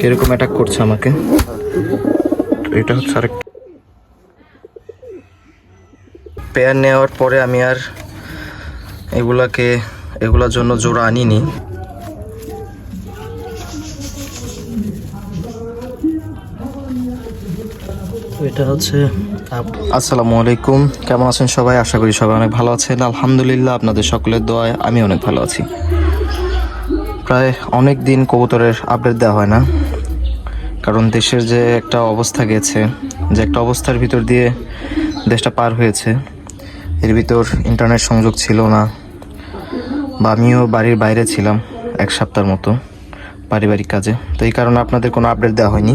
কীরকম অ্যাটাক করছে আমাকে। এটা হচ্ছে আরেকটা পেয়ার নেওয়ার পরে আমি আর এগুলাকে এগুলার জন্য জোড়া আনিনি। এটা হচ্ছে আসসালামু আলাইকুম। কেমন আছেন সবাই? আশা করি সবাই অনেক ভালো আছেন। আলহামদুলিল্লাহ আপনাদের সকলের দোয়ায় আমি অনেক ভালো আছি। প্রায় অনেক দিন কবুতরের আপডেট দেওয়া হয় না। কারণ দেশের যে একটা অবস্থা গেছে, যে একটা অবস্থার ভিতর দিয়ে দেশটা পার হয়েছে, এর ভিতর ইন্টারনেট সংযোগ ছিল না বা আমিও বাড়ির বাইরে ছিলাম এক সপ্তাহের মতো পারিবারিক কাজে। তো এই কারণে আপনাদের কোনো আপডেট দেওয়া হয়নি।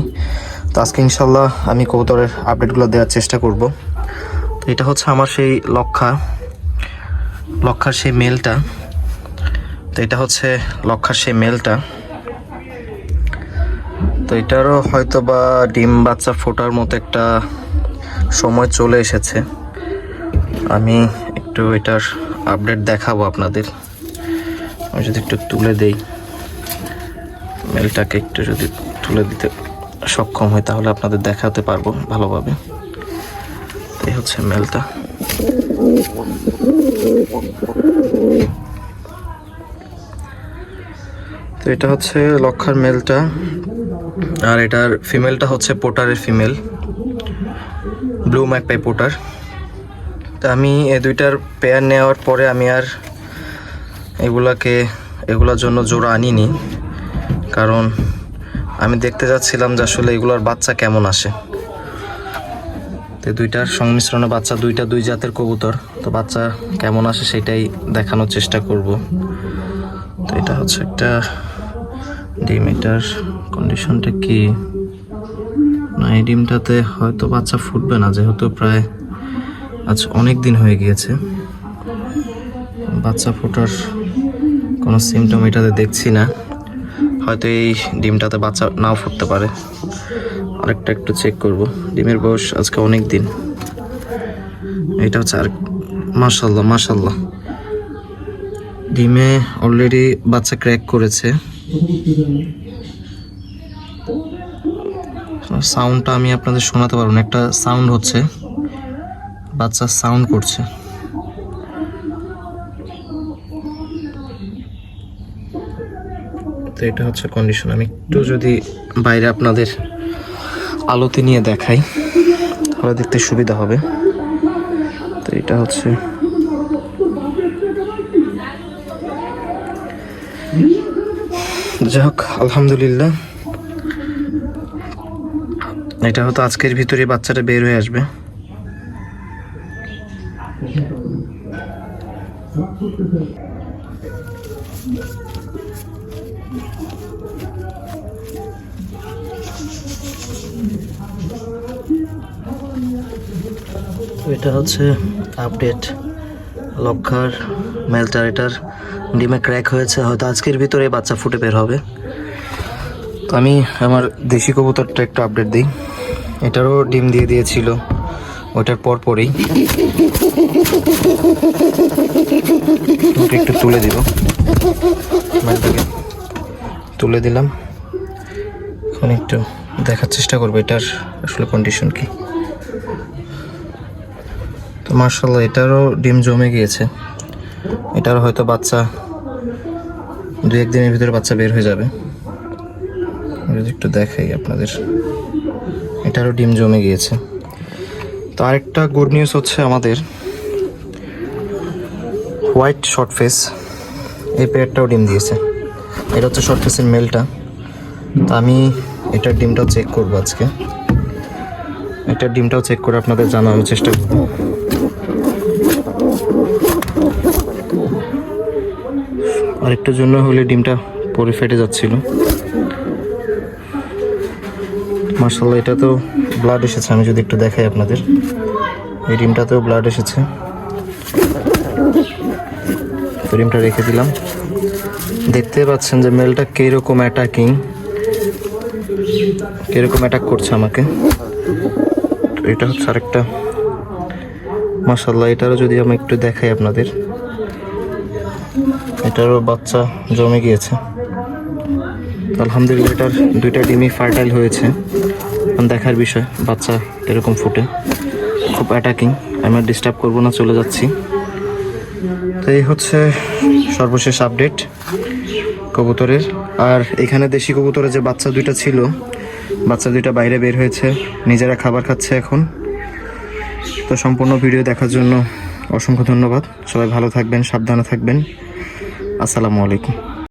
তো আজকে ইনশাল্লাহ আমি কবুতরের আপডেটগুলো দেওয়ার চেষ্টা করব। তো এটা হচ্ছে আমার সেই লক্ষা, লক্ষার সেই মেলটা তো এটা হচ্ছে লক্ষার সেই মেলটা। তো এটারও হয়তো বা ডিম বাচ্চা ফোটার মতো একটা সময় চলে এসেছে। আমি একটু এটার আপডেট দেখাবো আপনাদের। আমি যদি একটু তুলে দেই। মেলটাকে একটু যদি তুলে দিতে সক্ষম হয় তাহলে আপনাদের দেখাতে পারব ভালোভাবে। এই হচ্ছে মেলটা তো এটা হচ্ছে লক্ষার মেলটা। আর এটার ফিমেলটা হচ্ছে পোটারের ফিমেল। Blue magpie potter. তো আমি এই দুইটার পেয়ার নেওয়ার পরে আমি আর এগুলাকে, এগুলোর জন্য জোড়া আনিনি। কারণ আমি দেখতে যাচ্ছিলাম যে আসলে এগুলোর বাচ্চা কেমন আসে। তো দুইটার সংমিশ্রণে বাচ্চা, দুইটা দুই জাতের কবুতর। তো বাচ্চা কেমন আসে সেটাই দেখানোর চেষ্টা করব। তো এটা হচ্ছে একটা ডিম এটার কন্ডিশনটা কি? না, এই ডিমটাতে হয়তো বাচ্চা ফুটবে না, যেহেতু প্রায় আজ অনেক দিন হয়ে গিয়েছে। বাচ্চা ফোটার কোনো সিমটম এটাতে দেখছি না। হয়তো এই ডিমটাতে বাচ্চা নাও ফুটতে পারে। আরেকটা একটু চেক করব। ডিমের বয়স আজকে অনেক দিন। এটা হচ্ছে আর মাশাল্লাহ মাশাল্লাহ ডিমে অলরেডি বাচ্চা ক্র্যাক করেছে। সাউন্ডটা আমি আপনাদের শোনাতে পারব না, একটা সাউন্ড হচ্ছে, বাচ্চা সাউন্ড করছে। তো এটা হচ্ছে কন্ডিশন আমি একটু যদি বাইরে আপনাদের আলোতে নিয়ে দেখাই, তাহলে দেখতে সুবিধা হবে। তো এটা হচ্ছে যাই হোক আলহামদুলিল্লাহ। এটা হয়তো আজকের ভিতরে বাচ্চাটা বের হয়ে আসবে। এটা হচ্ছে আপডেট লক্ষার মেলটার এটার ডিমে ক্র্যাক হয়েছে। হয়তো আজকের ভিতরে বাচ্চা ফুটে বের হবে। তো আমি আমার দেশি কবুতরটা একটু আপডেট দিই। এটারও ডিম দিয়ে দিয়েছিল। ওটার পর পরেই একটু তুলে দিব। তুলে দিলাম। এখন একটু দেখার চেষ্টা করব এটার আসলে কন্ডিশন কি। তো মার্শাল্লাহ এটারও ডিম জমে গিয়েছে। এটারও হয়তো বাচ্চা দু একদিনের ভিতরে বাচ্চা বের হয়ে যাবে। যদি একটু দেখাই আপনাদের। এটারও ডিম জমে গিয়েছে। তো আরেকটা গুড নিউজ হচ্ছে আমাদের। হোয়াইট শর্ট ফেস এই পেয়ারটাও ডিম দিয়েছে। এটা হচ্ছে শর্ট ফেসের মেলটা। তো আমি এটার ডিমটাও চেক করব আজকে। এটার ডিমটাও চেক করে আপনাদের জানানোর চেষ্টা করব। আরেকটার জন্য হলে ডিমটা পরে ফেটে যাচ্ছিল। মার্শাল্লাহ এটা তো ব্লাড এসেছে। আমি যদি একটু দেখাই আপনাদের। এই ডিমটাতেও ব্লাড এসেছে। ডিমটা রেখে দিলাম। দেখতে পাচ্ছেন যে মেলটা কীরকম অ্যাটাকিং কীরকম অ্যাটাক করছে আমাকে। এটা হচ্ছে আরেকটা। মার্শাল্লাহ এটারও যদি আমি একটু দেখাই আপনাদের। এটারও বাচ্চা জমে গিয়েছে। আলহামদুলিল্লাহ, এটার দুইটা ডিমই ফার্টাইল হয়েছে। দেখার বিষয়, বাচ্চা এরকম ফুটে। খুব অ্যাটাকিং আমি আর ডিস্টার্ব করব না, চলে যাচ্ছি। তো এই হচ্ছে সর্বশেষ আপডেট কবুতরের। আর এখানে দেশি কবুতরের যে বাচ্চা দুইটা ছিল, বাচ্চা দুইটা বাইরে বের হয়েছে, নিজেরা খাবার খাচ্ছে এখন। তো সম্পূর্ণ ভিডিও দেখার জন্য অসংখ্য ধন্যবাদ। সবাই ভালো থাকবেন, সাবধানে থাকবেন। আসসালামু আলাইকুম।